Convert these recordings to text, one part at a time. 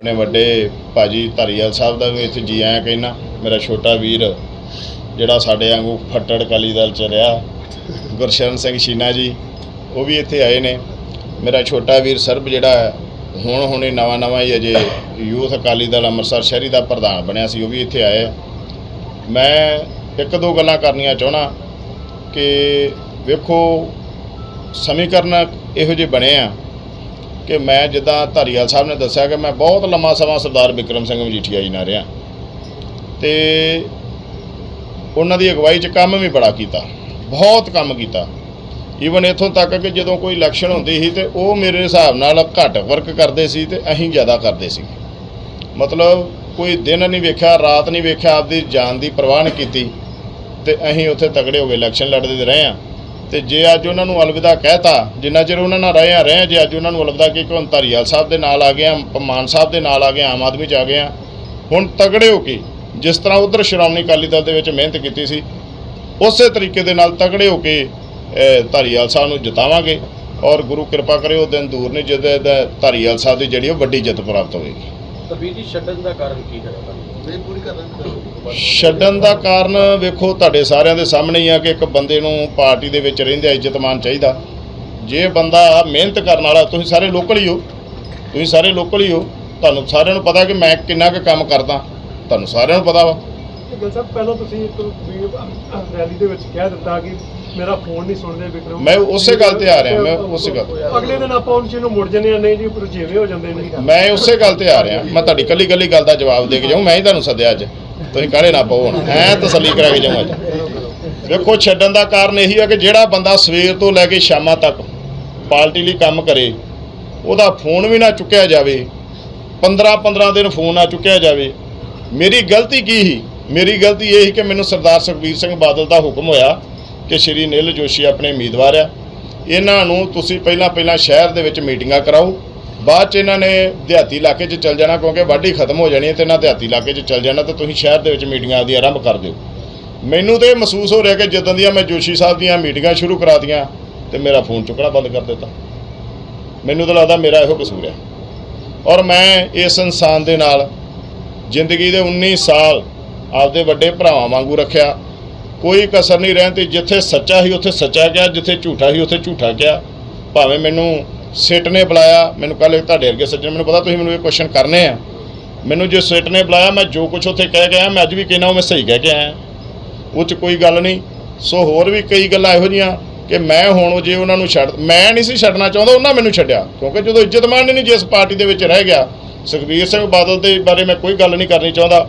ਆਪਣੇ ਵੱਡੇ ਭਾਜੀ ਧਾਰੀਵਾਲ ਸਾਹਿਬ ਦਾ ਵੀ ਇੱਥੇ ਜੀ ਆਇਆ ਕਹਿਣਾ ਮੇਰਾ ਛੋਟਾ ਵੀਰ, ਜਿਹੜਾ ਸਾਡੇ ਵਾਂਗੂ ਫੱਟੜ ਅਕਾਲੀ ਦਲ ਚ ਰਿਹਾ, ਗੁਰਸ਼ਰਨ ਸਿੰਘ ਸ਼ੀਨਾ ਜੀ, ਉਹ ਵੀ ਇੱਥੇ ਆਏ ਨੇ। ਮੇਰਾ ਛੋਟਾ ਵੀਰ ਸਰਬ ਜਿਹੜਾ ਹੁਣ ਹੁਣੇ ਨਵਾਂ ਨਵਾਂ ਹੀ ਅਜੇ ਯੂਥ ਅਕਾਲੀ ਦਲ ਅੰਮ੍ਰਿਤਸਰ ਸ਼ਹਿਰੀ ਦਾ ਪ੍ਰਧਾਨ ਬਣਿਆ ਸੀ, ਉਹ ਵੀ ਇੱਥੇ ਆਏ। ਮੈਂ ਇੱਕ ਦੋ ਗੱਲਾਂ ਕਰਨੀਆਂ ਚਾਹਣਾ ਕਿ ਵੇਖੋ, ਸਮੀਕਰਨ ਇਹੋ ਜਿਹੇ ਬਣੇ ਆ। ਕਿ ਮੈਂ ਜਿੱਦਾਂ ਧਾਰੀਵਾਲ ਸਾਹਿਬ ਨੇ ਦੱਸਿਆ ਕਿ ਮੈਂ ਬਹੁਤ ਲੰਮਾ ਸਮਾਂ ਸਰਦਾਰ ਵਿਕਰਮ ਸਿੰਘ ਮਜੀਠੀਆ ਜੀ ਨਾਲ ਰਿਹਾ। ਤੇ ਉਹਨਾਂ ਦੀ ਅਗਵਾਈ 'ਚ ਕੰਮ ਵੀ ਬੜਾ ਕੀਤਾ, ਬਹੁਤ ਕੰਮ ਕੀਤਾ। ਈਵਨ ਇਥੋਂ ਤੱਕ ਕਿ ਜਦੋਂ ਕੋਈ ਇਲੈਕਸ਼ਨ ਹੁੰਦੀ ਸੀ ਤੇ ਉਹ ਮੇਰੇ ਹਿਸਾਬ ਨਾਲ ਘੱਟ ਵਰਕ ਕਰਦੇ ਸੀ ਤੇ ਅਸੀਂ ਜ਼ਿਆਦਾ ਕਰਦੇ ਸੀ। ਮਤਲਬ ਕੋਈ ਦਿਨ ਨਹੀਂ ਵੇਖਿਆ, ਰਾਤ ਨਹੀਂ ਵੇਖਿਆ, ਆਪਦੀ ਜਾਨ ਦੀ ਪਰਵਾਹ ਨਹੀਂ ਕੀਤੀ ਤੇ ਅਸੀਂ ਉੱਥੇ ਤਗੜੇ ਹੋ ਗਏ ਇਲੈਕਸ਼ਨ ਲੜਦੇ ਰਹੇ ਆ ਤੇ ਜੇ ਅੱਜ ਉਹਨਾਂ ਨੂੰ ਅਲਵਿਦਾ ਕਹਿਤਾ, ਜਿੰਨਾ ਚਿਰ ਉਹਨਾਂ ਨਾਲ ਰਹੇ ਆ ਰਹੇ, ਜੇ ਅੱਜ ਉਹਨਾਂ ਨੂੰ ਅਲਵਿਦਾ ਕਿ ਹੁਣ ਧਾਰੀਵਾਲ ਸਾਹਿਬ ਦੇ ਨਾਲ ਆ ਗਏ ਆ, ਮਾਨ ਸਾਹਿਬ ਦੇ ਨਾਲ ਆ ਗਏ, ਆਮ ਆਦਮੀ ਚ ਆ ਗਏ ਆ, ਹੁਣ ਤਗੜੇ ਹੋ ਕੇ, ਜਿਸ ਤਰ੍ਹਾਂ ਉਧਰ ਸ਼੍ਰੋਮਣੀ ਅਕਾਲੀ ਦਲ ਦੇ ਵਿੱਚ ਮਿਹਨਤ ਕੀਤੀ ਸੀ, ਉਸੇ ਤਰੀਕੇ ਦੇ ਨਾਲ ਤਗੜੇ ਹੋ ਕੇ ਧਾਰੀਵਾਲ ਸਾਹਿਬ ਨੂੰ ਜਿਤਾਵਾਂਗੇ ਔਰ ਗੁਰੂ ਕਿਰਪਾ ਕਰੇ ਉਹ ਦਿਨ ਦੂਰ ਨਹੀਂ ਜਦੋਂ ਧਾਰੀਵਾਲ ਸਾਹਿਬ ਦੀ ਜਿਹੜੀ ਉਹ ਵੱਡੀ ਜਿੱਤ ਪ੍ਰਾਪਤ ਹੋਵੇਗੀ। ਜੀ ਛੱਡਣ ਦਾ ਕਾਰਨ ਕੀ ਹੈ? ਤੁਹਾਨੂੰ ਛੱਡਣ ਦਾ ਕਾਰਨ ਵੇਖੋ ਤੁਹਾਡੇ ਸਾਰਿਆਂ ਦੇ ਸਾਹਮਣੇ ਹੀ ਆ ਕਿ ਇੱਕ ਬੰਦੇ ਨੂੰ ਪਾਰਟੀ ਦੇ ਵਿੱਚ ਰਹਿੰਦਿਆਂ ਇੱਜ਼ਤ ਮਾਨ ਚਾਹੀਦਾ। ਜੇ ਬੰਦਾ ਮਿਹਨਤ ਕਰਨ ਵਾਲਾ ਤੁਸੀਂ ਸਾਰੇ ਲੋਕਲ ਹੀ ਹੋ। ਤੁਸੀਂ ਸਾਰੇ ਲੋਕਲ ਹੀ ਹੋ। ਤੁਹਾਨੂੰ ਸਾਰਿਆਂ ਨੂੰ ਪਤਾ ਕਿ ਮੈਂ ਕਿੰਨਾ ਕੁ ਕੰਮ ਕਰਦਾ। ਤੁਹਾਨੂੰ ਸਾਰਿਆਂ ਨੂੰ ਪਤਾ ਵਾ। ਗਿਲ ਸਾਹਿਬ ਪਹਿਲਾਂ ਤੁਸੀਂ ਇੱਕ ਰੈਲੀ ਦੇ ਵਿੱਚ ਕਹਿ ਦਿੱਤਾ ਕਿ ਮੇਰਾ ਫੋਨ ਨਹੀਂ ਸੁਣਦੇ ਵਿਕਰਮ। ਮੈਂ ਉਸੇ ਗੱਲ ਤੇ ਆ ਰਿਹਾ ਮੈਂ ਉਸੇ ਗੱਲ ਅਗਲੇ ਦਿਨ ਆਪਾਂ ਉਹਨਾਂ ਚੀਜ਼ ਨੂੰ ਮੁੜ ਜੰਨੇ ਆ ਨਹੀਂ ਜੀ ਰੁਝੇਵੇਂ ਹੋ ਜਾਂਦੇ ਨੇ। ਮੈਂ ਉਸੇ ਗੱਲ ਤੇ ਆ ਰਿਹਾ ਮੈਂ ਤੁਹਾਡੀ ਕੱਲੀ ਕੱਲੀ ਗੱਲ ਦਾ ਜਵਾਬ ਦੇ ਕੇ ਜਾਊਂ ਮੈਂ ਹੀ ਤੁਹਾਨੂੰ ਸੱਦਿਆ ਅੱਜ। ਤੁਸੀਂ ਕਾਹਲੇ ਨਾ ਪਾਓ ਹੁਣ ਐ ਤਸੱਲੀ ਕਰਾ ਕੇ ਜਾਊਂ ਅੱਜ। ਵੇਖੋ ਛੱਡਣ ਦਾ ਕਾਰਨ ਇਹੀ ਆ ਕਿ ਜਿਹੜਾ ਬੰਦਾ ਸਵੇਰ ਤੋਂ ਲੈ ਕੇ ਸ਼ਾਮਾਂ ਤੱਕ ਪਾਰਟੀ ਲਈ ਕੰਮ ਕਰੇ ਉਹਦਾ ਫੋਨ ਵੀ ਨਾ ਚੁੱਕਿਆ ਜਾਵੇ 15 15 ਦਿਨ ਫੋਨ ਨਾ ਚੁੱਕਿਆ ਜਾਵੇ। ਮੇਰੀ ਗਲਤੀ ਕੀ ਸੀ? ਮੇਰੀ ਗਲਤੀ ਇਹ ਸੀ ਕਿ ਮੈਨੂੰ ਸਰਦਾਰ ਸੁਖਬੀਰ ਸਿੰਘ ਬਾਦਲ ਦਾ ਹੁਕਮ ਹੋਇਆ ਕਿ ਸ਼੍ਰੀ ਨੀਲ ਜੋਸ਼ੀ ਆਪਣੇ ਉਮੀਦਵਾਰ ਆ। ਇਹਨਾਂ ਨੂੰ ਤੁਸੀਂ ਪਹਿਲਾਂ ਪਹਿਲਾਂ ਸ਼ਹਿਰ ਦੇ ਵਿੱਚ ਮੀਟਿੰਗਾਂ ਕਰਾਓ। ਬਾਅਦ ਚ ਇਹਨਾਂ ਨੇ ਦਿਹਾਤੀ ਇਲਾਕੇ 'ਚ ਚੱਲ ਜਾਣਾ ਕਿਉਂਕਿ ਵਾਢੀ ਖਤਮ ਹੋ ਜਾਣੀ ਹੈ ਤੇ ਇਹਨਾਂ ਦਿਹਾਤੀ ਇਲਾਕੇ 'ਚ ਚੱਲ ਜਾਣਾ ਤਾਂ ਤੁਸੀਂ ਸ਼ਹਿਰ ਦੇ ਵਿੱਚ ਮੀਟਿੰਗਾਂ ਆਦਿ ਆਰੰਭ ਕਰ ਦਿਓ। ਮੈਨੂੰ ਤੇ ਇਹ ਮਹਿਸੂਸ ਹੋ ਰਿਹਾ ਕਿ ਜਦੋਂ ਦੀਆਂ ਮੈਂ ਜੋਸ਼ੀ ਸਾਹਿਬ ਦੀਆਂ ਮੀਟਿੰਗਾਂ ਸ਼ੁਰੂ ਕਰਾਤੀਆਂ ਤੇ ਮੇਰਾ ਫੋਨ ਚੁੱਕਣਾ ਬੰਦ ਕਰ ਦਿੱਤਾ। ਮੈਨੂੰ ਤਾਂ ਲੱਗਦਾ ਮੇਰਾ ਇਹੋ ਕਸੂਰ ਹੈ। ਔਰ ਮੈਂ ਇਸ ਇਨਸਾਨ ਦੇ ਨਾਲ ਜ਼ਿੰਦਗੀ ਦੇ 19 ਸਾਲ ਆਪਦੇ ਵੱਡੇ ਭਰਾਵਾਂ ਵਾਂਗੂ ਰੱਖਿਆ। ਕੋਈ ਕਸਰ ਨਹੀਂ ਰਹਿਣ ਤੇ ਜਿੱਥੇ ਸੱਚਾ ਸੀ ਉੱਥੇ ਸੱਚਾ ਕਿਹਾ ਜਿੱਥੇ ਝੂਠਾ ਸੀ ਉੱਥੇ ਝੂਠਾ ਕਿਹਾ ਭਾਵੇਂ ਮੈਨੂੰ ਸਿੱਟ ਨੇ ਬੁਲਾਇਆ, ਮੈਨੂੰ ਕੱਲ ਤੁਹਾਡੇ ਵਰਗੇ ਸੱਜਣ, ਮੈਨੂੰ ਪਤਾ ਤੁਸੀਂ ਮੈਨੂੰ ਇਹ ਕੁਐਸਚਨ ਕਰਨੇ ਆ। ਮੈਨੂੰ ਜੇ ਸਿੱਟ ਨੇ ਬੁਲਾਇਆ, ਮੈਂ ਜੋ ਕੁਝ ਉੱਥੇ ਕਹਿ ਗਿਆ, ਮੈਂ ਅੱਜ ਵੀ ਕਹਿਣਾ ਉਹ ਮੈਂ ਸਹੀ ਕਹਿ ਕੇ ਆਇਆ। ਉਹ 'ਚ ਕੋਈ ਗੱਲ ਨਹੀਂ। ਸੋ ਹੋਰ ਵੀ ਕਈ ਗੱਲਾਂ ਇਹੋ ਜੀਆਂ ਕਿ ਮੈਂ ਹੁਣ ਜੇ ਉਹਨਾਂ ਨੂੰ ਛੱਡ ਮੈਂ ਨਹੀਂ ਸੀ ਛੱਡਣਾ ਚਾਹੁੰਦਾ, ਉਹਨਾਂ ਮੈਨੂੰ ਛੱਡਿਆ। ਕਿਉਂਕਿ ਜਦੋਂ ਇੱਜ਼ਤਮਾਨ ਹੀ ਨਹੀਂ ਜਿਸ ਪਾਰਟੀ ਦੇ ਵਿੱਚ ਰਹਿ ਗਿਆ, ਸੁਖਬੀਰ ਸਿੰਘ ਬਾਦਲ ਦੇ ਬਾਰੇ ਮੈਂ ਕੋਈ ਗੱਲ ਨਹੀਂ ਕਰਨੀ ਚਾਹੁੰਦਾ।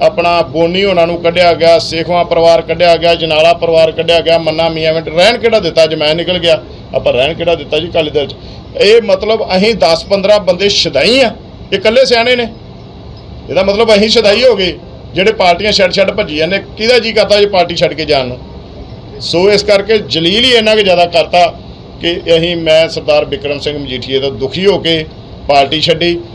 ਆਪਣਾ ਬੋਨੀ ਉਹਨਾਂ ਨੂੰ ਕੱਢਿਆ ਗਿਆ, ਸੇਖਵਾ ਪਰਿਵਾਰ ਕੱਢਿਆ ਗਿਆ, ਜਨਾਲਾ ਪਰਿਵਾਰ ਕੱਢਿਆ ਗਿਆ, ਮੰਨਾ ਮੀਆਂ ਵਿੱਚ ਰਹਿਣ ਕਿਹੜਾ ਦਿੱਤਾ ਜੇ ਮੈਂ ਨਿਕਲ ਗਿਆ? ਆਪਾਂ ਰਹਿਣ ਕਿਹੜਾ ਦਿੱਤਾ ਜੀ ਕਾਲੀ ਦਲ ਚ? ਇਹ ਮਤਲਬ ਅਸੀਂ 10 15 ਬੰਦੇ ਸ਼ਦਾਈ ਆ, ਇਹ ਇਕੱਲੇ ਸਿਆਣੇ ਨੇ। ਇਹਦਾ ਮਤਲਬ ਅਸੀਂ ਸ਼ਦਾਈ ਹੋ ਗਏ, ਜਿਹੜੇ ਪਾਰਟੀਆਂ ਛੱਡ ਛੱਡ ਭੱਜੀ ਜਾਂਦੇ, ਕਿਹਦਾ ਜੀ ਕਰਦਾ ਜੇ ਪਾਰਟੀ ਛੱਡ ਕੇ ਜਾਣ ਨੂੰ? ਸੋ ਇਸ ਕਰਕੇ ਜਲੀਲ ਹੀ ਇੰਨਾ ਕੁ ਜ਼ਿਆਦਾ ਕਰਤਾ ਕਿ ਅਸੀਂ, ਮੈਂ ਸਰਦਾਰ ਵਿਕਰਮ ਸਿੰਘ ਮਜੀਠੀਏ ਦਾ ਦੁਖੀ ਹੋ ਕੇ ਪਾਰਟੀ ਛੱਡੀ।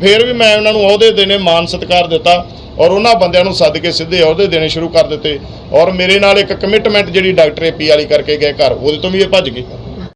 ਫਿਰ ਵੀ ਮੈਂ ਉਹਨਾਂ ਨੂੰ ਅਹੁਦੇ ਦੇਣੇ ਮਾਨ ਸਤਿਕਾਰ ਦਿੱਤਾ ਔਰ ਉਹਨਾਂ ਬੰਦਿਆਂ ਨੂੰ ਸੱਦ ਕੇ ਸਿੱਧੇ ਅਹੁਦੇ ਦੇਣੇ ਸ਼ੁਰੂ ਕਰ ਦਿੱਤੇ ਔਰ ਮੇਰੇ ਨਾਲ ਇੱਕ ਕਮਿਟਮੈਂਟ ਜਿਹੜੀ ਡਾਕਟਰ ਏਪੀ ਵਾਲੀ ਕਰਕੇ ਗਏ ਘਰ, ਉਹਦੇ ਤੋਂ ਵੀ ਇਹ ਭੱਜ ਗਏ।